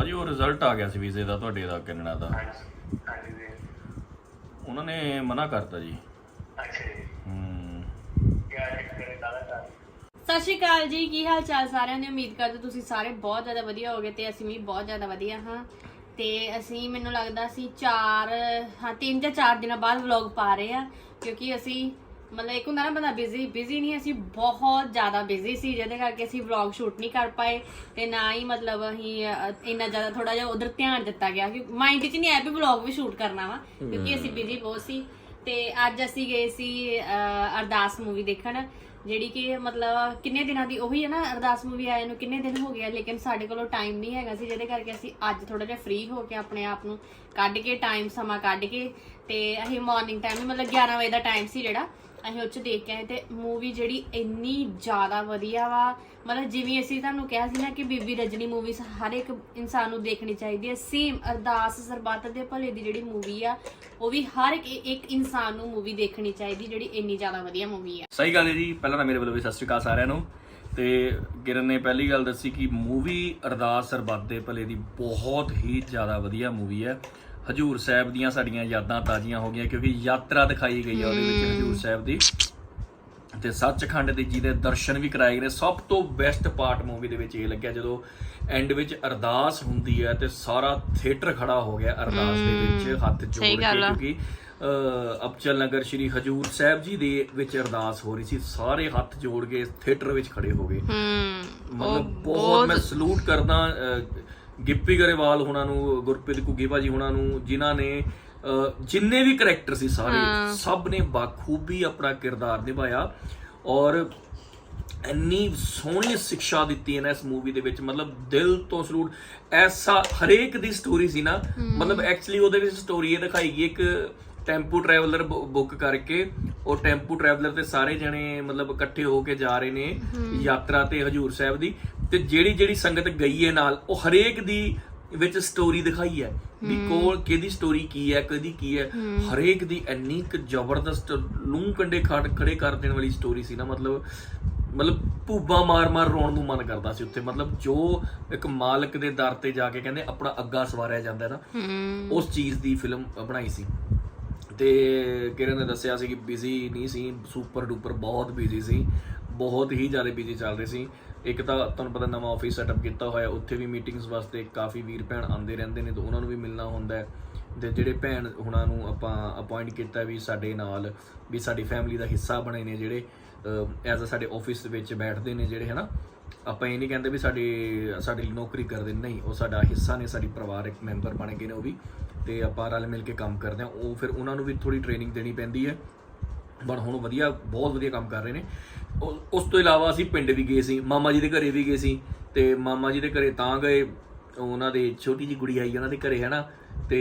ਭਾਜੀ ਉਹ ਰਿਜ਼ਲਟ ਆ ਗਿਆ ਸੀ ਵੀਜ਼ੇ ਦਾ ਤੁਹਾਡੇ ਦਾ ਕੈਨੇਡਾ ਦਾ। ਹਾਂਜੀ ਹਾਂਜੀ ਜੀ ਉਹਨਾਂ ਨੇ ਮਨਾ ਕਰਤਾ ਜੀ। ਅੱਛਾ ਜੀ। ਹੂੰ। ਕਿਆ ਚੈੱਕ ਕਰੇ ਦਾਦਾ ਦਾ ਸਤਿ ਸ਼੍ਰੀ ਅਕਾਲ ਜੀ ਕੀ ਹਾਲ ਚਾਲ ਸਾਰਿਆਂ ਦੀ? ਉਮੀਦ ਕਰਦੇ ਤੁਸੀਂ ਸਾਰੇ ਬਹੁਤ ਜ਼ਿਆਦਾ ਵਧੀਆ ਹੋਗੇ ਤੇ ਅਸੀਂ ਵੀ ਬਹੁਤ ਜ਼ਿਆਦਾ ਵਧੀਆ ਹਾਂ। ਤੇ ਅਸੀਂ ਮੈਨੂੰ ਲੱਗਦਾ ਅਸੀਂ 4 ਹਾਂ 3 ਜਾਂ 4 ਦਿਨਾਂ ਬਾਅਦ ਵਲੌਗ ਪਾ ਰਹੇ ਆ ਕਿਉਂਕਿ ਅਸੀਂ ਮਤਲਬ ਇੱਕ ਹੁੰਦਾ ਨਾ ਬੰਦਾ ਬਿਜ਼ੀ ਬਿਜ਼ੀ ਨਹੀਂ, ਅਸੀਂ ਬਹੁਤ ਜ਼ਿਆਦਾ ਬਿਜ਼ੀ ਸੀ, ਜਿਹਦੇ ਕਰਕੇ ਅਸੀਂ ਵਲੌਗ ਸ਼ੂਟ ਨਹੀਂ ਕਰ ਪਾਏ ਤੇ ਨਾ ਹੀ ਮਤਲਬ ਅਸੀਂ ਇੰਨਾ ਜ਼ਿਆਦਾ ਥੋੜਾ ਜਿਹਾ ਉਧਰ ਧਿਆਨ ਦਿੱਤਾ ਗਿਆ, ਕਿ ਮਾਈਂਡ 'ਚ ਨਹੀਂ ਆਇਆ ਵੀ ਵਲੌਗ ਵੀ ਸ਼ੂਟ ਕਰਨਾ ਵਾ, ਕਿਉਂਕਿ ਅਸੀਂ ਬਿਜ਼ੀ ਬਹੁਤ ਸੀ। ਤੇ ਅੱਜ ਅਸੀਂ ਗਏ ਸੀ ਅਰਦਾਸ ਮੂਵੀ ਦੇਖਣ, ਜਿਹੜੀ ਕਿ ਮਤਲਬ ਕਿੰਨੇ ਦਿਨਾਂ ਦੀ, ਉਹੀ ਹੈ ਨਾ ਅਰਦਾਸ ਮੂਵੀ ਆਏ ਨੂੰ ਕਿੰਨੇ ਦਿਨ ਹੋ ਗਏ ਆ, ਲੇਕਿਨ ਸਾਡੇ ਕੋਲੋਂ ਟਾਈਮ ਨਹੀਂ ਹੈਗਾ ਸੀ, ਜਿਹਦੇ ਕਰਕੇ ਅਸੀਂ ਅੱਜ ਥੋੜਾ ਜਿਹਾ ਫ੍ਰੀ ਹੋ ਕੇ ਆਪਣੇ ਆਪ ਨੂੰ ਕੱਢ ਕੇ ਟਾਈਮ ਸਮਾਂ ਕੱਢ ਕੇ, ਤੇ ਅਸੀਂ ਮਾਰਨਿੰਗ ਟਾਈਮ ਮਤਲਬ 11 ਵਜੇ ਦਾ ਟਾਈਮ ਸੀ ਜਿਹੜਾ ਅਸੀਂ ਉਹ 'ਚ ਦੇਖ ਕੇ ਆਏ ਤੇ ਮੂਵੀ ਜਿਹੜੀ ਇੰਨੀ ਜ਼ਿਆਦਾ ਵਧੀਆ ਵਾ। ਮਤਲਬ ਜਿਵੇਂ ਅਸੀਂ ਤੁਹਾਨੂੰ ਕਿਹਾ ਸੀ ਨਾ ਕਿ ਬੀਬੀ ਰਜਨੀ ਮੂਵੀਜ਼ ਹਰ ਇੱਕ ਇਨਸਾਨ ਨੂੰ ਦੇਖਣੀ ਚਾਹੀਦੀ ਹੈ। ਸੇਮ ਅਰਦਾਸ ਸਰਬੱਤ ਦੇ ਭਲੇ ਦੀ ਜਿਹੜੀ ਮੂਵੀ ਆ, ਉਹ ਵੀ ਹਰ ਇੱਕ ਇੱਕ ਇਨਸਾਨ ਨੂੰ ਮੂਵੀ ਦੇਖਣੀ ਚਾਹੀਦੀ ਜਿਹੜੀ ਇੰਨੀ ਜ਼ਿਆਦਾ ਵਧੀਆ ਮੂਵੀ ਆ। ਸਹੀ ਗੱਲ ਹੈ ਜੀ। ਪਹਿਲਾਂ ਤਾਂ ਮੇਰੇ ਵੱਲੋਂ ਵੀ ਸਤਿ ਸ਼੍ਰੀ ਅਕਾਲ ਸਾਰਿਆਂ ਨੂੰ। ਤੇ ਕਿਰਨ ਨੇ ਪਹਿਲੀ ਗੱਲ ਦੱਸੀ ਕਿ ਮੂਵੀ ਅਰਦਾਸ ਸਰਬੱਤ ਦੇ ਭਲੇ ਦੀ ਬਹੁਤ ਹੀ ਜ਼ਿਆਦਾ ਵਧੀਆ ਮੂਵੀ ਹੈ। ਹਜੂਰ ਸਾਹਿਬ ਦੀਆਂ ਸਾਡੀਆਂ ਯਾਦਾਂ ਤਾਜ਼ੀਆਂ ਹੋ ਗਈਆਂ ਕਿਉਂਕਿ ਯਾਤਰਾ ਦਿਖਾਈ ਗਈ ਹੈ ਉਹਦੇ ਵਿੱਚ ਹਜੂਰ ਸਾਹਿਬ ਦੀ। ਤੇ ਸੱਚਖੰਡ ਦੇ ਜਿਹਦੇ ਦਰਸ਼ਨ ਵੀ ਕਰਾਏ ਗਏ ਸਭ ਤੋਂ ਬੈਸਟ ਪਾਰਟ ਮੂਵੀ ਦੇ ਵਿੱਚ ਇਹ ਲੱਗਿਆ ਜਦੋਂ ਐਂਡ ਵਿੱਚ ਅਰਦਾਸ ਹੁੰਦੀ ਹੈ ਤੇ ਸਾਰਾ ਥੀਏਟਰ ਖੜਾ ਹੋ ਗਿਆ ਅਰਦਾਸ ਦੇ ਵਿੱਚ ਹੱਥ ਜੋੜ ਕੇ ਕਿਉਂਕਿ ਅਬਚਲ ਨਗਰ ਸ਼੍ਰੀ ਹਜੂਰ ਸਾਹਿਬ ਜੀ ਦੇ ਵਿੱਚ ਅਰਦਾਸ ਹੋ ਰਹੀ ਸੀ। ਸਾਰੇ ਹੱਥ ਜੋੜ ਕੇ ਥੀਏਟਰ ਵਿੱਚ ਖੜੇ ਹੋ ਗਏ। ਮਤਲਬ ਬਹੁਤ ਮੈਂ ਸਲੂਟ ਕਰਦਾ ਗਿੱਪੀ ਗਰੇਵਾਲ ਹੁਣਾਂ ਨੂੰ ਗੁਰਪ੍ਰੀਤ ਘੁੱਗੀ ਭਾਜੀ ਹੁਣਾਂ ਨੂੰ ਜਿਨ੍ਹਾਂ ਨੇ ਜਿੰਨੇ ਵੀ ਕਰੈਕਟਰ ਸੀ ਸਾਰੇ ਸਭ ਨੇ ਬਾਖੂਬੀ ਆਪਣਾ ਕਿਰਦਾਰ ਨਿਭਾਇਆ ਔਰ ਇੰਨੀ ਸੋਹਣੀ ਸਿੱਖਿਆ ਦਿੱਤੀ ਹੈ ਨਾ ਇਸ ਮੂਵੀ ਦੇ ਵਿੱਚ। ਮਤਲਬ ਦਿਲ ਤੋਂ ਸਲੂਟ ਐਸਾ ਹਰੇਕ ਦੀ ਸਟੋਰੀ ਸੀ ਨਾ। ਮਤਲਬ ਐਕਚੁਅਲੀ ਉਹਦੇ ਵਿੱਚ ਸਟੋਰੀ ਇਹ ਦਿਖਾਈ ਗਈ ਇੱਕ ਟੈਂਪੂ ਟਰੈਵਲਰ ਬੁੱਕ ਕਰਕੇ ਉਹ ਟੈਂਪੂ ਟਰੈਵਲਰ ਤੇ ਸਾਰੇ ਜਣੇ ਮਤਲਬ ਇਕੱਠੇ ਹੋ ਕੇ ਜਾ ਰਹੇ ਨੇ ਯਾਤਰਾ ਤੇ ਹਜੂਰ ਸਾਹਿਬ ਦੀ। ਤੇ ਜਿਹੜੀ ਜਿਹੜੀ ਸੰਗਤ ਗਈ ਹੈ ਨਾਲ ਉਹ ਹਰੇਕ ਦੀ ਵਿੱਚ ਸਟੋਰੀ ਦਿਖਾਈ ਹੈ ਵੀ ਕੋਲ ਕਿਹਦੀ ਸਟੋਰੀ ਕੀ ਹੈ ਕਿਹਦੀ ਕੀ ਹੈ। ਹਰੇਕ ਦੀ ਇੰਨੀ ਕੁ ਜ਼ਬਰਦਸਤ ਲੂੰ ਕੰਡੇ ਖੜ ਖੜੇ ਕਰ ਦੇਣ ਵਾਲੀ ਸਟੋਰੀ ਸੀ ਨਾ ਮਤਲਬ ਮਤਲਬ ਭੂਬਾ ਮਾਰ-ਮਾਰ ਰੋਣ ਨੂੰ ਮਨ ਕਰਦਾ ਸੀ ਉੱਥੇ। ਮਤਲਬ ਜੋ ਇੱਕ ਮਾਲਕ ਦੇ ਦਰ ਤੇ ਜਾ ਕੇ ਕਹਿੰਦੇ ਆਪਣਾ ਅੱਗਾ ਸਵਾਰਿਆ ਜਾਂਦਾ ਨਾ ਉਸ ਚੀਜ਼ ਦੀ ਫਿਲਮ ਬਣਾਈ ਸੀ। ਤੇ ਕਿਰਨ ਨੇ ਦੱਸਿਆ ਸੀ ਕਿ ਬਿਜ਼ੀ ਨਹੀਂ ਸੀ ਸੁਪਰ ਡੂਪਰ ਬਹੁਤ ਬਿਜ਼ੀ ਸੀ, ਬਹੁਤ ਹੀ ਜ਼ਿਆਦਾ ਬਿਜ਼ੀ ਚੱਲ ਰਹੇ ਸੀ। ਇੱਕ ਤਾਂ ਤੁਹਾਨੂੰ ਪਤਾ ਨਵਾਂ ਆਫਿਸ ਸੈਟਅਪ ਕੀਤਾ ਹੋਇਆ, ਉੱਥੇ ਵੀ ਮੀਟਿੰਗਸ ਵਾਸਤੇ ਕਾਫੀ ਵੀਰ ਭੈਣ ਆਉਂਦੇ ਰਹਿੰਦੇ ਨੇ ਤੇ ਉਹਨਾਂ ਨੂੰ ਵੀ ਮਿਲਣਾ ਹੁੰਦਾ ਹੈ। ਤੇ ਜਿਹੜੇ ਭੈਣ ਹੁਣਾਂ ਨੂੰ ਆਪਾਂ ਅਪਾਇੰਟ ਕੀਤਾ ਵੀ ਸਾਡੇ ਨਾਲ, ਵੀ ਸਾਡੀ ਫੈਮਿਲੀ ਦਾ ਹਿੱਸਾ ਬਣੇ ਨੇ ਜਿਹੜੇ ਐਜ਼ ਅ ਸਾਡੇ ਆਫਿਸ ਵਿੱਚ ਬੈਠਦੇ ਨੇ ਜਿਹੜੇ, ਹਨਾ? ਆਪਾਂ ਇਹ ਨਹੀਂ ਕਹਿੰਦੇ ਵੀ ਸਾਡੇ ਸਾਡੇ ਲਈ ਨੌਕਰੀ ਕਰਦੇ, ਨਹੀਂ, ਉਹ ਸਾਡਾ ਹਿੱਸਾ ਨੇ, ਸਾਡੀ ਪਰਿਵਾਰਕ ਮੈਂਬਰ ਬਣ ਗਏ ਨੇ ਉਹ ਵੀ। ਤੇ ਆਪਾਂ ਰਲ ਮਿਲ ਕੇ ਕੰਮ ਕਰਦੇ ਆ ਉਹ ਫਿਰ ਉਹਨਾਂ ਨੂੰ ਵੀ ਥੋੜੀ ਟ੍ਰੇਨਿੰਗ ਦੇਣੀ ਪੈਂਦੀ ਹੈ। ਬਟ ਹੁਣ ਵਧੀਆ ਬਹੁਤ ਵਧੀਆ ਕੰਮ ਕਰ ਰਹੇ ਨੇ। ਉਸ ਤੋਂ ਇਲਾਵਾ ਅਸੀਂ ਪਿੰਡ ਵੀ ਗਏ ਸੀ। ਮਾਮਾ ਜੀ ਦੇ ਘਰੇ ਵੀ ਗਏ ਸੀ। ਤੇ ਮਾਮਾ ਜੀ ਦੇ ਘਰੇ ਤਾਂ ਗਏ। ਉਹਨਾਂ ਦੇ ਛੋਟੀ ਜੀ ਗੁੜੀ ਆਈ ਉਹਨਾਂ ਦੇ ਘਰੇ ਹੈ ਨਾ ਤੇ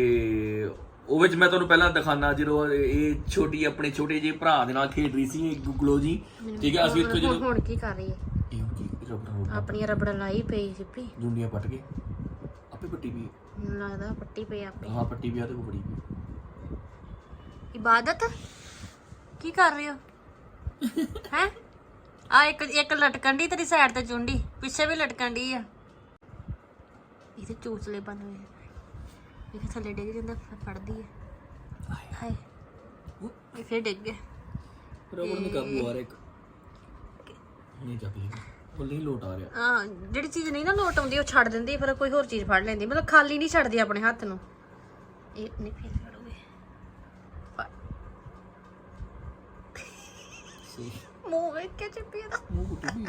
ਉਹ ਵਿੱਚ ਮੈਂ ਤੁਹਾਨੂੰ ਪਹਿਲਾਂ ਦਿਖਾਣਾ ਜਦੋਂ ਇਹ ਛੋਟੀ ਆਪਣੇ ਛੋਟੇ ਜਿਹੇ ਭਰਾ ਦੇ ਨਾਲ ਖੇਡ ਰਹੀ ਸੀ ਗੁਗਲੋ ਜੀ। ਠੀਕ ਹੈ ਅਸੀਂ ਇੱਥੋਂ ਜਦੋਂ ਹੁਣ ਕੀ ਕਰ ਰਹੀ ਹੈ? ਇਹ ਕੀ ਰਬੜ ਆਪਣੀਆਂ ਰਬੜਾਂ ਲਾਈ ਪਈ ਸਿੱਪੀ। ਜੁੰਡੀਆਂ ਪੱਟ ਕੇ ਆਪੇ ਪੱਟੀ ਵੀ ਮੈਨੂੰ ਲੱਗਦਾ ਪੱਟੀ ਪਈ ਆਪੇ। ਹਾਂ ਪੱਟੀ ਵੀ ਆ ਤੇ ਉਹ ਬੜੀ ਵੀ ਇਬਾਦਤ? ਕੀ ਕਰ ਰਹੇ ਹੋ? ਹੈ? ਆ ਇੱਕ ਇੱਕ ਲਟਕਣ ਦੀ ਤੇਰੀ ਸਾਈਡ ਤੇ ਚੁੰਡੀ ਪਿੱਛੇ ਵੀ ਲਟਕਣ ਦੀ ਆ। ਇਹਦੇ ਚੂਸਲੇ ਬਣ ਹੋਏ ਆ। ਇਹ ਥੱਲੇ ਡਿੱਗ ਜਾਂਦਾ ਫ- ਫੜਦੀ ਹੈ ਹਾਏ। ਇਹ ਫੇਰ ਡਿੱਗ ਗਿਆ। ਰਬੜ ਨੇ ਕਾਬੂ ਆ ਰਿਹਾ ਇੱਕ। ਨਹੀਂ ਚੱਕ ਲਈ ਉਹ ਨਹੀਂ ਲੋਟ ਆ ਰਿਹਾ। ਹਾਂ ਜਿਹੜੀ ਚੀਜ਼ ਨਹੀਂ ਨਾ ਲੋਟ ਆਉਂਦੀ ਉਹ ਛੱਡ ਦਿੰਦੀ ਫਿਰ ਕੋਈ ਹੋਰ ਚੀਜ਼ ਫੜ ਲੈਂਦੀ। ਮਤਲਬ ਖਾਲੀ ਨਹੀਂ ਛੱਡਦੀ ਆਪਣੇ ਹੱਥ ਨੂੰ। ਇਹ ਨਹੀਂ ਫੇਰ ਫੜੋਗੇ। ਫੜ। ਸਹੀ। ਮੂੰਹ ਵੇਖ ਕੇ ਚਿੱਪੀ ਦਾ ਮੂੰਹ ਕੁੱਟੀ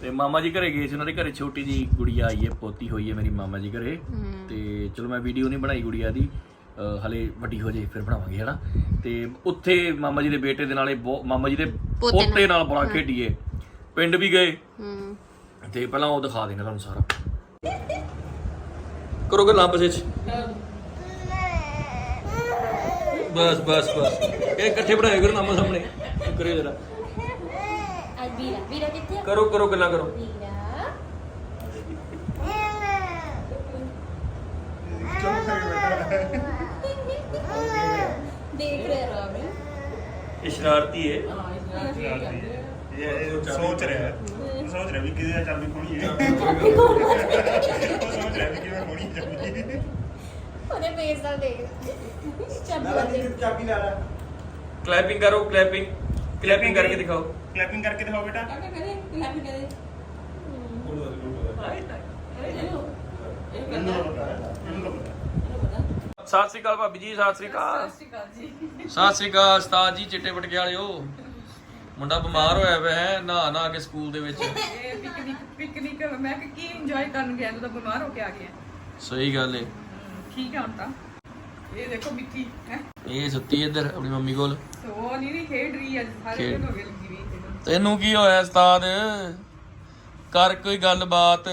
ਤੇ ਮਾਮਾ ਜੀ ਘਰੇ ਗਏ ਸੀ ਉਹਨਾਂ ਦੇ ਘਰੇ ਛੋਟੀ ਜੀ ਗੁੜੀਆ ਆਈ ਹੈ ਪੋਤੀ ਹੋਈ ਹੈ ਮੇਰੀ ਮਾਮਾ ਜੀ ਘਰੇ। ਤੇ ਚਲੋ ਮੈਂ ਵੀਡੀਓ ਨਹੀਂ ਬਣਾਈ ਗੁੜੀਆ ਦੀ। ਅਹ ਹਲੇ ਵੱਡੀ ਹੋ ਜੇ ਫਿਰ ਬਣਾਵਾਂਗੇ ਹਨਾ? ਤੇ ਉੱਥੇ ਮਾਮਾ ਜੀ ਦੇ ਬੇਟੇ ਦੇ ਨਾਲੇ ਮਾਮਾ ਜੀ ਦੇ ਪੋਤੇ ਨਾਲ। ਬੜਾ ਖੇਡੀਏ। ਪਿੰਡ ਵੀ ਗਏ। ਹੂੰ। ਤੇ ਪਹਿਲਾਂ ਉਹ ਦਿਖਾ ਦੇਣਾ ਤੁਹਾਨੂੰ ਸਾਰਾ। ਕਰੋਗੇ ਲੰਬ ਸੱਚ ਬਸ ਬਸ ਬਸ। ਇਹ ਇਕੱਠੇ ਬਣਾਏ ਕਰੋ ਨਾਮਾ ਸਾਹਮਣੇ। ਕਰਿਓ ਜਰਾ। ਅੱਜ ਵੀਰਾ ਵੀਰਾ ਕਿੱਥੇ ਕਰੋ ਕਰੋ ਗੱਲਾਂ ਕਰੋ। ਵੀਰਾ। ਦੇਖ ਰਿਹਾ ਰਾਮ ਇਹ ਸ਼ਰਾਰਤੀ ਹੈ। ਇਹ ਸੋਚ ਰਿਹਾ ਹੈ। ਉਹ ਸੋਚ ਰਿਹਾ ਵੀ ਕਿਹਦੇ ਦਾ ਚਾਬੀ ਖੋਣੀ ਹੈ ਉਹ ਸੋਚ ਰਿਹਾ ਵੀ ਕਿਵੇਂ ਖੋਣੀ ਚਾਬੀ ਉਹਦੇ ਫੇਸ ਦਾ ਦੇਖ ਚਾਬੀ ਲੈ ਲੈ। ਕਲੈਪਿੰਗ ਕਰੋ ਕਲੈਪਿੰਗ ਕਲੈਪਿੰਗ ਕਰਕੇ ਦਿਖਾਓ। ਕਲੈਪਿੰਗ ਕਰਕੇ ਦਿਖਾਓ ਬੇਟਾ। ਇਹਨੂੰ ਤਾਂ ਪਤਾ ਹੈ, ਇਹਨੂੰ ਤਾਂ ਪਤਾ ਹੈ। ਸਤਿ ਸ੍ਰੀ ਅਕਾਲ ਭਾਬੀ ਜੀ ਸਤਿ ਸ੍ਰੀ ਅਕਾਲ। ਸਤਿ ਸ੍ਰੀ ਅਕਾਲ ਉਸਤਾਦ ਜੀ ਚਿੱਟੇ ਪਟਕੇ ਵਾਲਿਓ। ਮੁੰਡਾ ਬਿਮਾਰ ਹੋਇਆ ਪਿਆ ਹੈ ਨਹਾ ਨਹਾ ਕੇ ਸਕੂਲ ਦੇ ਵਿੱਚ। ਇਹ ਪਿਕਨਿਕ ਪਿਕਨਿਕ ਮੈਂ ਕਿ ਕੀ ਇੰਜੋਏ ਕਰਨ ਗਿਆ ਤੂੰ ਤਾਂ ਬਿਮਾਰ ਹੋ ਕੇ ਆ ਗਿਆ। ਸਹੀ ਗੱਲ ਏ। ਠੀਕ ਆ ਹੁਣ ਤਾਂ। ਇਹ ਦੇਖੋ ਮਿੱਠੀ ਹੈ। ਇਹ ਸੁੱਤੀ ਇੱਧਰ ਆਪਣੀ ਮੰਮੀ ਕੋਲ। ਸੋ ਨੀ ਨੀ ਖੇਡ ਰਹੀ ਅੱਜ ਸਾਰੇ ਖੇਡ- ਦਿਨ ਹੋ ਗਏ ਲੱਗੀ ਵੀ ਖੇਡਣ ਤੈਨੂੰ ਕੀ ਹੋਇਆ ਉਸਤਾਦ? ਕਰ ਕੋਈ ਗੱਲਬਾਤ।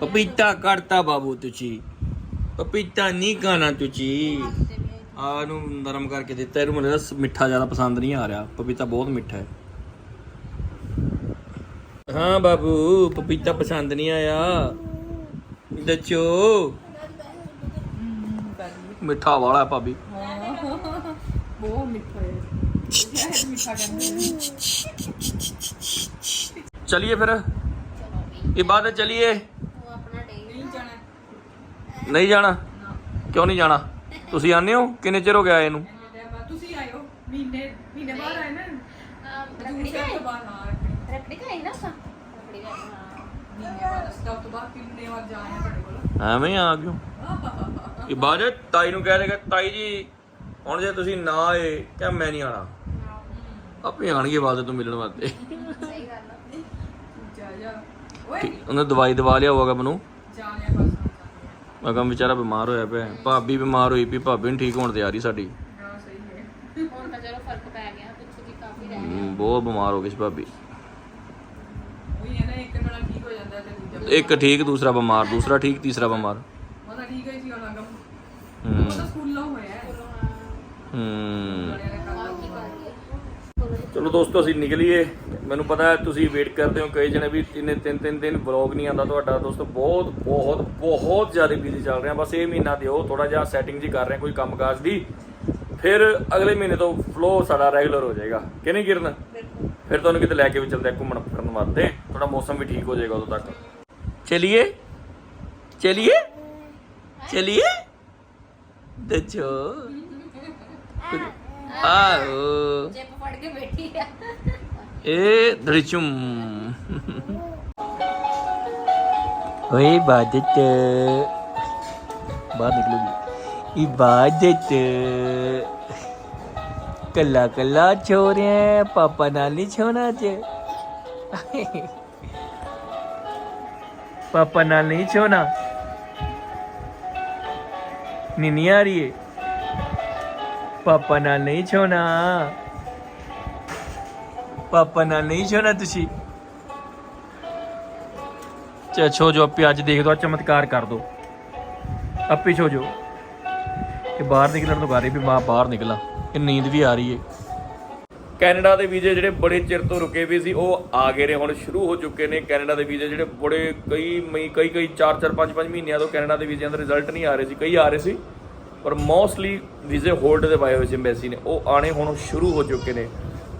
ਪਪੀਤਾ ਕੱਢਤਾ ਬਾਬੂ ਤੁਸੀਂ। ਪਪੀਤਾ ਨਹੀਂ ਖਾਣਾ ਤੁਸੀਂ। ਆ ਨੂੰ ਨਰਮ ਕਰਕੇ ਦਿੱਤਾ, ਇਹਨੂੰ ਮੈਨੂੰ ਲੱਗਦਾ ਮਿੱਠਾ ਜ਼ਿਆਦਾ ਪਸੰਦ ਨਹੀਂ ਆ ਰਿਹਾ। ਪਪੀਤਾ ਬਹੁਤ ਮਿੱਠਾ ਹੈ। ਹਾਂ ਬਾਬੂ, ਪਪੀਤਾ ਪਸੰਦ ਨਹੀਂ ਆਇਆ। ਦੱਚੋ ਮਿੱਠਾ ਵਾਲਾ ਹੈ ਭਾਬੀ। ਬਹੁਤ ਮਿੱਠਾ ਹੈ ਇਹ ਮਿੱਠਾ ਕਹਿੰਦੇ ਚਲਿਏ ਫਿਰ ਇਬਾਦਤ ਚਲਿਏ ਉਹ ਆਪਣਾ ਡੇ ਨਹੀਂ ਜਾਣਾ ਨਹੀਂ ਜਾਣਾ? ਕਿਉਂ ਨਹੀਂ ਜਾਣਾ? ਤੁਸੀਂ ਆਨੇ ਹੋ? ਕਿੰਨੇ ਚਿਰ ਹੋ ਗਿਆ ਇਹਨੂੰ ਤੁਸੀਂ ਆਇਓ ਮਹੀਨੇ ਮਹੀਨੇ ਬਾਅਦ ਆਏ ਨਾ? ਰੱਖੜੀ ਦੂਸਰੇ ਤੋਂ ਬਾਅਦ ਹਾਂ ਰੱਖੜੀ। ਰੱਖੜੀ ਕਾਈ ਨਾ ਸਾ ਰੱਖੜੀ ਕਾਈ ਹਾਂ। ਮਹੀਨੇ ਬਾਅਦ ਸਟਾਪ ਤੋਂ ਬਾਅਦ ਕਿੰਨੇ ਵਾਰ ਜਾਣਾ ਤੁਹਾਡੇ ਕੋਲ? ਐਵੇਂ ਆ ਗਿਓ ਇਬਾਦਤ ਤਾਈ ਨੂੰ ਕਹਿ ਦੇਗਾ ਤਾਈ ਜੀ ਹੁਣ ਜੇ ਤੁਸੀਂ ਨਾ ਆਏ ਤਾਂ ਮੈਂ ਨਹੀਂ ਆਣਾ ਆਪੇ ਆਣਗੇ ਇਬਾਦਤ ਨੂੰ ਮਿਲਣ ਵਾਸਤੇ। ਸਹੀ ਗੱਲ ਆ। ਜਾ ਜਾ। ਓਏ। ਉਹਨੇ ਦਵਾਈ ਦਵਾ ਲਿਆ ਹੋਗਾ ਮੈਨੂੰ। ਜਾਣਿਆ ਬਸ ਮੈਂ ਕਿਹਾ ਵਿਚਾਰਾ ਬਿਮਾਰ ਹੋਇਆ ਪਿਆ ਭਾਬੀ ਬਿਮਾਰ ਹੋਈ ਪਈ ਭਾਬੀ ਨੂੰ ਠੀਕ ਹੋਣ ਤੇ ਆ ਰਹੀ ਸਾਡੀ। ਹਾਂ ਸਹੀ ਹੈ। ਹੁਣ ਤਾਂ ਚਲੋ ਫ਼ਰਕ ਪੈ ਗਿਆ ਪਿੱਛੇ ਦੀ ਕਾਫੀ ਰਹਿ ਹਮ, ਬਹੁਤ ਬਿਮਾਰ ਹੋ ਗਈ ਸੀ ਭਾਬੀ। ਉਹੀ ਹੈ ਨਾ ਇੱਕ ਨਾਲ ਠੀਕ ਹੋ ਜਾਂਦਾ ਤੇ ਦੂਜਾ ਇੱਕ ਠੀਕ ਦੂਸਰਾ ਬਿਮਾਰ ਦੂਸਰਾ ਠੀਕ ਤੀਸਰਾ ਬਿਮਾਰ। ਉਹਦਾ ਠੀਕ ਹੋਈ ਸੀ ਉਹਨਾਂ ਗਮ ਹੂੰ। ਉਹ ਤਾਂ ਸਕੂਲੋਂ ਹੋਇਆ ਹੈ। ਹੂੰ। ਵਾਲਿਆਂ ਨੇ ਕੱਲ੍ਹ ਕੀ ਹੋਇਆ। ਕਰੀਏ ਚਲੋ ਦੋਸਤੋ ਅਸੀਂ ਨਿਕਲੀਏ। ਮੈਨੂੰ ਪਤਾ ਹੈ ਤੁਸੀਂ ਵੇਟ ਕਰਦੇ ਹੋ ਕਈ ਜਣੇ ਵੀ ਤਿੰਨ ਤਿੰਨ ਤਿੰਨ ਦਿਨ ਵਲੌਗ ਨਹੀਂ ਆਉਂਦਾ ਤੁਹਾਡਾ। ਦੋਸਤੋ ਬਹੁਤ ਬਹੁਤ ਬਹੁਤ ਜ਼ਿਆਦਾ ਬਿਜ਼ੀ ਚੱਲ ਰਹੇ। ਬਸ ਇਹ ਮਹੀਨਾ ਦਿਓ ਥੋੜਾ ਜਿਹਾ ਸੈਟਿੰਗ ਜੀ ਕਰ ਰਹੇ ਕੋਈ ਕੰਮਕਾਜ ਦੀ। ਫਿਰ ਅਗਲੇ ਮਹੀਨੇ ਤੋਂ ਫਲੋ ਸਾਡਾ ਰੈਗੂਲਰ ਹੋ ਜਾਏਗਾ। ਕਿ ਨਹੀਂ ਕਿਰਨ? ਫਿਰ ਤੁਹਾਨੂੰ ਕਿਤੇ ਲੈ ਕੇ ਵੀ ਚੱਲਦੇ ਘੁੰਮਣ ਫਿਰਨ ਵਾਸਤੇ। ਥੋੜਾ ਮੌਸਮ ਵੀ ਠੀਕ ਹੋ ਜਾਏਗਾ ਉਦੋਂ ਤੱਕ। ਚਲਿਏ? ਚਲਿਏ? ਚਲਿਏ? ਦੱਸੋ ਆਓ ਚਿਪ ਫੜ ਕੇ ਬੈਠੀ ਆ। ਇਹ ਦ੍ਰਿਚੁਮ ਓਏ ਇਬਾਦਤ। ਬਾਹਰ ਨਿਕਲੂਗੀ ਇਬਾਦਤ। ਕੱਲਾ ਕੱਲਾ ਛੋਰਿਆ ਪਾਪਾ ਨਾਲ ਨਹੀਂ ਛੋਣਾ ਚ ਪਾਪਾ ਨਾਲ ਨਹੀਂ ਛੋਣਾ। ਨੀਨੀ ਆ ਰਹੀ ਹੈ ਪਾਪਾ ਨਾਲ ਨਹੀਂ ਛੋਣਾ। ਪਾਪਾ ਨਾਲ ਨਹੀਂ ਛੋਣਾ ਤੁਸੀਂ। ਛੋ ਜੋ, ਆਪੇ ਅੱਜ ਦੇਖ ਦੋ ਚਮਤਕਾਰ ਕਰ ਦੋ। ਆਪੇ ਛੋ ਜੋ। ਇਹ ਬਾਹਰ ਨਿਕਲਣ ਤੋਂ ਕਰ ਵੀ ਮਾਂ ਬਾਹਰ ਨਿਕਲਾਂ। ਇਹ ਨੀਂਦ ਵੀ ਆ ਰਹੀ ਏ। ਕੈਨੇਡਾ ਦੇ ਵੀਜ਼ੇ ਜਿਹੜੇ ਬੜੇ ਚਿਰ ਤੋਂ ਰੁਕੇ ਵੀ ਸੀ, ਉਹ ਆ ਗਏ ਨੇ, ਹੁਣ ਸ਼ੁਰੂ ਹੋ ਚੁੱਕੇ ਨੇ ਕੈਨੇਡਾ ਦੇ ਵੀਜ਼ੇ ਜਿਹੜੇ ਬੜੇ ਕਈ ਮਈ, ਕਈ ਕਈ 4 4 5 5 ਮਹੀਨਿਆਂ ਤੋਂ ਕੈਨੇਡਾ ਦੇ ਵੀਜ਼ਿਆਂ ਦਾ ਰਿਜ਼ਲਟ ਨਹੀਂ ਆ ਰਹੇ ਸੀ, ਕਈ ਆ ਰਹੇ ਸੀ। ਪਰ ਮੋਸਟਲੀ ਵੀਜ਼ੇ ਹੋਲਡ ਦੇ ਪਾਏ ਹੋਏ ਸੀ ਐਮਬੈਸੀ ਨੇ। ਉਹ ਆਣੇ ਹੁਣ ਸ਼ੁਰੂ ਹੋ ਚੁੱਕੇ ਨੇ।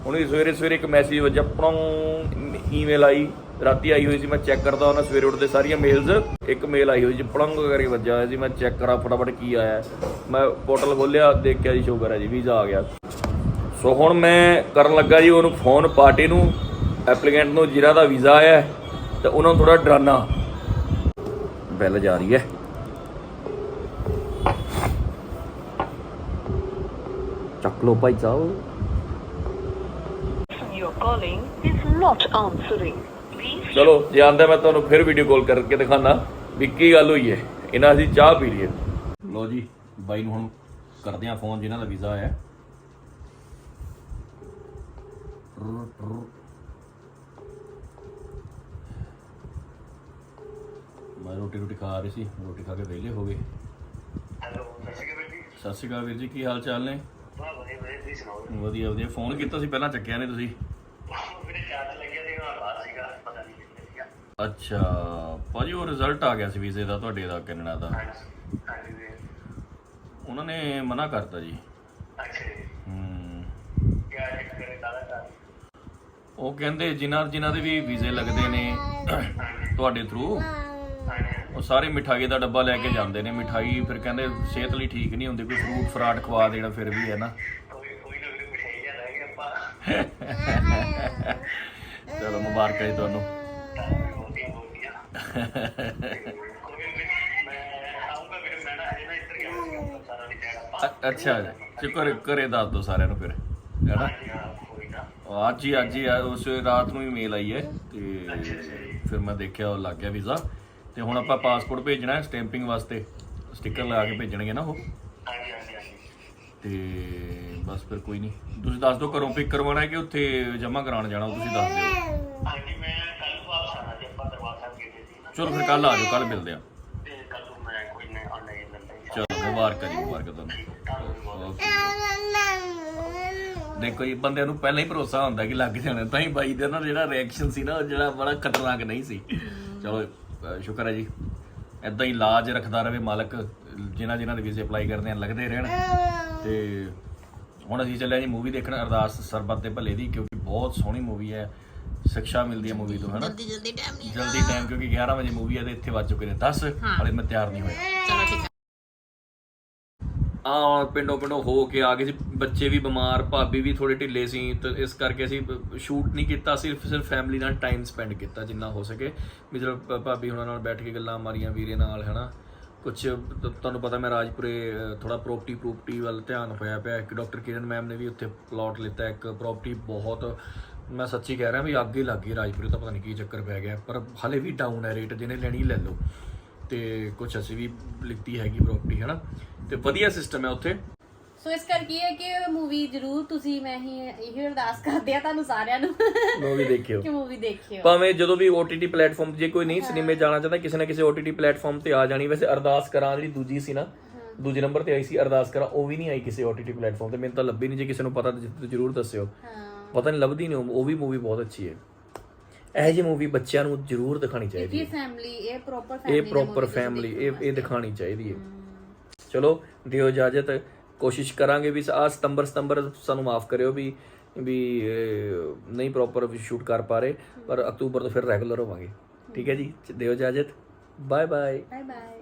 ਹੁਣ ਵੀ ਸਵੇਰੇ ਸਵੇਰੇ ਇੱਕ ਮੈਸੇਜ ਵੱਜਾ ਪੜੋਂ ਈਮੇਲ ਆਈ ਰਾਤੀ ਆਈ ਹੋਈ ਸੀ ਮੈਂ ਚੈੱਕ ਕਰਦਾ ਉਹਨਾਂ ਸਵੇਰੇ ਉੱਠਦੇ ਸਾਰੀਆਂ ਮੇਲਸ ਇੱਕ ਮੇਲ ਆਈ ਹੋਈ ਸੀ ਪੜੰਗ ਕਰਕੇ ਵੱਜਾ ਹੋਇਆ ਸੀ ਮੈਂ ਚੈੱਕ ਕਰਾਂ ਫਟਾਫਟ ਕੀ ਆਇਆ। ਮੈਂ ਪੋਰਟਲ ਖੋਲਿਆ ਦੇਖਿਆ ਜੀ ਸ਼ੋਗਰ ਕਰਿਆ ਜੀ ਵੀਜ਼ਾ ਆ ਗਿਆ। ਸੋ ਹੁਣ ਮੈਂ ਕਰਨ ਲੱਗਾ ਜੀ ਉਹਨੂੰ ਫੋਨ ਪਾਰਟੀ ਨੂੰ ਐਪਲੀਕੈਂਟ ਨੂੰ ਜਿਹਨਾਂ ਦਾ ਵੀਜ਼ਾ ਆਇਆ ਹੈ, ਤੇ ਉਹਨਾਂ ਨੂੰ ਥੋੜਾ ਡਰਾਨਾ। ਬੈਲ ਜਾ ਰਹੀ ਹੈ। Answering. Please ਚਲੋ ਜੇ ਆਂਦਾ ਮੈਂ ਤੁਹਾਨੂੰ ਫਿਰ ਵੀਡੀਓ ਕਾਲ ਕਰਕੇ ਦਿਖਾਣਾ ਵੀ ਕੀ ਗੱਲ ਹੋਈ ਹੈ। ਇਹਨਾਂ ਅਸੀਂ ਚਾਹ ਪੀ ਲਈਏ। ਲੋ ਜੀ ਬਾਈ ਨੂੰ ਹੁਣ ਕਰਦੇ ਆ ਫੋਨ ਜਿਨ੍ਹਾਂ ਦਾ ਵੀਜ਼ਾ ਆਇਆ। ਮੈਂ ਰੋਟੀ ਰੋਟੀ ਖਾ ਰਹੀ ਸੀ ਰੋਟੀ ਖਾ ਕੇ ਵਿਹਲੇ ਹੋ ਗਏ। ਹੈਲੋ ਸਤਿ ਸ਼੍ਰੀ ਅਕਾਲ ਵੀਰ ਜੀ ਕੀ ਹਾਲ ਚਾਲ ਨੇ? ਤੁਸੀਂ ਸੁਣਾਓ ਵਧੀਆ ਵਧੀਆ। ਫੋਨ ਕੀਤਾ ਸੀ ਪਹਿਲਾਂ ਚੱਕਿਆ ਨੇ ਤੁਸੀਂ? ਮੇਰੇ ਚਾਰਜ ਲੱਗਿਆ ਸੀ ਮੈਂ ਬਾਹਰ ਸੀਗਾ ਪਤਾ ਨਹੀਂ ਕਿੱਥੇ ਸੀਗਾ। ਅੱਛਾ ਭਾਜੀ ਉਹ ਰਿਜ਼ਲਟ ਆ ਗਿਆ ਸੀ ਵੀਜ਼ੇ ਦਾ ਤੁਹਾਡੇ ਦਾ ਕੈਨੇਡਾ ਦਾ। ਹਾਂਜੀ ਹਾਂਜੀ ਜੀ ਉਹਨਾਂ ਨੇ ਮਨਾ ਕਰਤਾ ਜੀ। ਅੱਛਾ ਕਿਆ ਦਾਦਾ ਉਹ ਕਹਿੰਦੇ ਜਿਨ੍ਹਾਂ ਜਿਨ੍ਹਾਂ ਦੇ ਵੀ ਵੀਜ਼ੇ ਲੱਗਦੇ ਨੇ ਤੁਹਾਡੇ ਥਰੂ ਉਹ ਸਾਰੇ ਮਿਠਾਈ ਦਾ ਡੱਬਾ ਲੈ ਕੇ ਜਾਂਦੇ ਨੇ। ਮਿਠਾਈ ਫਿਰ ਕਹਿੰਦੇ ਸਿਹਤ ਲਈ ਠੀਕ ਨਹੀਂ ਹੁੰਦੀ ਕੋਈ ਫਰੂਟ ਫਰਾਟ ਖਵਾ ਦੇਣਾ ਫਿਰ ਵੀ ਹੈ ਨਾ ਕੋਈ ਕੋਈ ਨਾ ਕੋਈ ਮਿਠਾਈ ਜਾਂ ਲੈ ਗਏ ਆਪਾਂ ਚਲੋ, ਮੁਬਾਰਕਾਂ ਜੀ ਤੁਹਾਨੂੰ। ਅੱਛਾ ਜੀ ਤੇ ਘਰੇ ਘਰੇ ਦੱਸ ਦੋ ਸਾਰਿਆਂ ਨੂੰ ਫਿਰ ਹੈਨਾ ਨਾ? ਅੱਜ ਹੀ ਅੱਜ ਹੀ ਉਸ ਰਾਤ ਨੂੰ ਹੀ ਮੇਲ ਆਈ ਹੈ ਤੇ ਫਿਰ ਮੈਂ ਦੇਖਿਆ, ਉਹ ਲੱਗ ਗਿਆ ਵੀਜ਼ਾ। ਤੇ ਹੁਣ ਆਪਾਂ ਪਾਸਪੋਰਟ ਭੇਜਣਾ ਹੈ ਸਟੈਂਪਿੰਗ ਵਾਸਤੇ ਸਟicker ਲਗਾ ਕੇ ਭੇਜਣਗੇ ਨਾ ਉਹ? ਤੇ ਬਸ ਫਿਰ ਕੋਈ ਨਹੀਂ ਤੁਸੀਂ ਦੱਸ ਦਿਓ ਘਰੋਂ ਪਿਕ ਕਰਵਾਉਣਾ ਹੈ ਕਿ ਉੱਥੇ ਜਮ੍ਹਾਂ ਕਰਾਉਣ ਜਾਣਾ ਉਹ ਤੁਸੀਂ ਦੱਸ ਦਿਓ। ਹਾਂਜੀ ਮੈਂ ਕੱਲ ਨੂੰ ਵਾਪਸ ਆਣਾ ਜੀ ਆਪਾਂ ਦਰਬਾਰ ਸਾਹਿਬ ਗਏ ਸੀ ਨਾ ਚਲੋ ਫਿਰ ਕੱਲ ਆ ਜਾਓ ਕੱਲ ਮਿਲਦੇ ਆ ਤੇ ਕੱਲ ਨੂੰ ਮੈਂ ਕੋਈ ਨਾ ਆਨਲਾਈਨ ਲੰਦਾ ਚਲੋ ਮੁਬਾਰਕਾਂ ਜੀ ਮੁਬਾਰਕਾਂ ਤੁਹਾਨੂੰ। ਓਕੇ। ਦੇਖੋ ਜੀ ਬੰਦਿਆਂ ਨੂੰ ਪਹਿਲਾਂ ਹੀ ਭਰੋਸਾ ਹੁੰਦਾ ਕਿ ਲੱਗ ਜਾਣਾ ਤਾਂ ਹੀ ਬਾਈ ਦਾ ਨਾ ਜਿਹੜਾ ਰਿਐਕਸ਼ਨ ਸੀ ਨਾ ਉਹ ਜਿਹੜਾ ਬੜਾ ਖਤਰਨਾਕ ਨਹੀਂ ਸੀ। ਚਲੋ ਅਹ ਸ਼ੁਕਰ ਹੈ ਜੀ। ਐਦਾਂ ਹੀ ਲਾਜ ਰੱਖਦਾ ਰਵੇ ਮਾਲਕ ਜਿਨ੍ਹਾਂ ਜਿਨ੍ਹਾਂ ਦੇ ਵੀਜ਼ੇ ਅਪਲਾਈ ਕਰਦੇ ਆ ਲੱਗਦੇ ਰਹਿਣ। ਤੇ ਹੁਣ ਅਸੀਂ ਚੱਲੇ ਜੀ ਮੂਵੀ ਦੇਖਣ ਅਰਦਾਸ ਸਰਬੱਤ ਦੇ ਭਲੇ ਦੀ ਕਿਉਂਕਿ ਬਹੁਤ ਸੋਹਣੀ ਮੂਵੀ ਹੈ। ਸਿੱਖਿਆ ਮਿਲਦੀ ਹੈ ਮੂਵੀ ਤੋਂ ਹਨਾ? ਜਲਦੀ ਜਲਦੀ ਟਾਈਮ ਨਹੀਂ ਜਲਦੀ ਟਾਈਮ ਕਿਉਂਕਿ 11 ਵਜੇ ਮੂਵੀ ਹੈ ਤੇ ਇੱਥੇ ਵੱਜ ਚੁੱਕੇ ਨੇ 10 ਹਾਲੇ ਮੈਂ ਤਿਆਰ ਨਹੀਂ ਹੋਇਆ। ਚਲੋ ਠੀਕ ਆ ਪਿੰਡੋਂ ਪਿੰਡੋਂ ਹੋ ਕੇ ਆ ਗਏ ਸੀ ਬੱਚੇ ਵੀ ਬਿਮਾਰ ਭਾਬੀ ਵੀ ਥੋੜੇ ਢਿੱਲੇ ਸੀ ਤੇ ਇਸ ਕਰਕੇ ਅਸੀਂ ਸ਼ੂਟ ਨਹੀਂ ਕੀਤਾ ਸਿਰਫ ਸਿਰਫ ਫੈਮਿਲੀ ਨਾਲ ਟਾਈਮ ਸਪੈਂਡ ਕੀਤਾ ਜਿੰਨਾ ਹੋ ਸਕੇ। ਵੀ ਭ- ਭਾਬੀ ਹੁਣਾਂ ਨਾਲ ਬੈਠ ਕੇ ਗੱਲਾਂ ਮਾਰੀਆਂ ਵੀਰੇ ਨਾਲ ਹੈਨਾ? ਕੁਝ ਤੁਹਾਨੂੰ ਪਤਾ ਮੈਂ ਰਾਜਪੁਰੇ ਥੋੜਾ ਪ੍ਰੋਪਰਟੀ ਪ੍ਰੋਪਰਟੀ ਵੱਲ ਧਿਆਨ ਹੋਇਆ ਪਿਆ। ਇੱਕ ਡਾਕਟਰ ਕਿਰਨ ਮੈਮ ਨੇ ਵੀ ਉੱਥੇ ਪਲਾਟ ਲਿੱਤਾ, ਇੱਕ ਪ੍ਰੋਪਰਟੀ ਬਹੁਤ, ਮੈਂ ਸੱਚੀ ਕਹਿ ਰਿਹਾ ਵੀ ਅੱਗੇ ਲੱਗ ਗਈ ਰਾਜਪੁਰੇ ਤਾਂ ਪਤਾ ਨਹੀਂ ਕੀ ਚੱਕਰ ਪੈ ਗਿਆ। ਪਰ ਹਲੇ ਵੀ ਡਾਊਨ ਹੈ ਰੇਟ ਜਿਹਨੇ ਲੈਣੀ ਲੈ ਲਓ। ਤੇ ਕੁਝ ਅਸੀਂ ਵੀ ਲਿੱਤੀ ਹੈਗੀ ਪ੍ਰੋਪਰਟੀ ਹੈ ਨਾ ਤੇ ਵਧੀਆ ਸਿਸਟਮ ਹੈ ਉੱਥੇ। ਸੋ ਇਸ ਕਰਕੇ ਇਹ ਹੈ ਕਿ ਮੂਵੀ ਜ਼ਰੂਰ ਤੁਸੀਂ ਮੈਂ ਹੀ ਇਹ ਅਰਦਾਸ ਕਰਦੇ ਆ ਤੁਹਾਨੂੰ ਸਾਰਿਆਂ ਨੂੰ। ਮੂਵੀ ਦੇਖਿਓ। ਕਿ ਮੂਵੀ ਦੇਖਿਓ। ਭਾਵੇਂ ਜਦੋਂ ਵੀ OTT ਪਲੇਟਫਾਰਮ ਜੇ ਕੋਈ ਨਹੀਂ ਸਿਨੇਮੇ ਜਾਣਾ ਚਾਹੁੰਦਾ ਕਿਸੇ ਨਾ ਕਿਸੇ OTT ਪਲੇਟਫਾਰਮ ਤੇ ਆ ਜਾਣੀ। ਵੈਸੇ ਅਰਦਾਸ ਕਰਾਂ ਜਿਹੜੀ ਦੂਜੀ ਸੀ ਨਾ ਦੂਜੇ ਨੰਬਰ ਤੇ ਆਈ ਸੀ ਅਰਦਾਸ ਕਰਾਂ ਉਹ ਵੀ ਨਹੀਂ ਆਈ ਕਿਸੇ OTT ਪਲੇਟਫਾਰਮ ਤੇ। ਮੈਨੂੰ ਤਾਂ ਲੱਭੀ ਨਹੀਂ ਜੇ ਕਿਸੇ ਨੂੰ ਪਤਾ ਤਾਂ ਜਰੂਰ ਦੱਸਿਓ। ਹਾਂ। ਪਤਾ ਨਹੀਂ ਲੱਭਦੀ ਨਹੀਂ ਉਹ ਵੀ ਮੂਵੀ ਬਹੁਤ ਅੱਛੀ ਹੈ। ਇਹ ਜਿਹੀ ਮੂਵੀ ਬੱਚਿਆਂ ਨੂੰ ਜਰੂਰ ਦਿਖਾਣੀ ਚਾਹੀਦੀ ਇਹ ਹੈ। ਫੈਮਿਲੀ ਇਹ ਪ੍ਰੋਪਰ ਫੈਮਿਲੀ ਇਹ ਪ੍ਰੋਪਰ ਫੈਮਿਲੀ ਇਹ ਇਹ ਦਿਖਾਣੀ ਚਾਹੀਦੀ ਹੈ। ਚਲੋ ਦਿਓ ਇਜਾਜ਼ਤ। ਕੋਸ਼ਿਸ਼ ਕਰਾਂਗੇ ਵੀ ਆ ਸਤੰਬਰ ਸਤੰਬਰ ਸਾਨੂੰ ਮਾਫ ਕਰਿਓ ਵੀ ਵੀ ਨਹੀਂ ਪ੍ਰੋਪਰ ਸ਼ੂਟ ਕਰ ਪਾ ਰਹੇ, ਪਰ ਅਕਤੂਬਰ ਤੋਂ ਫਿਰ ਰੈਗੂਲਰ ਹੋਵਾਂਗੇ। ਠੀਕ ਹੈ ਜੀ ਦਿਓ ਇਜਾਜ਼ਤ। Bye bye bye bye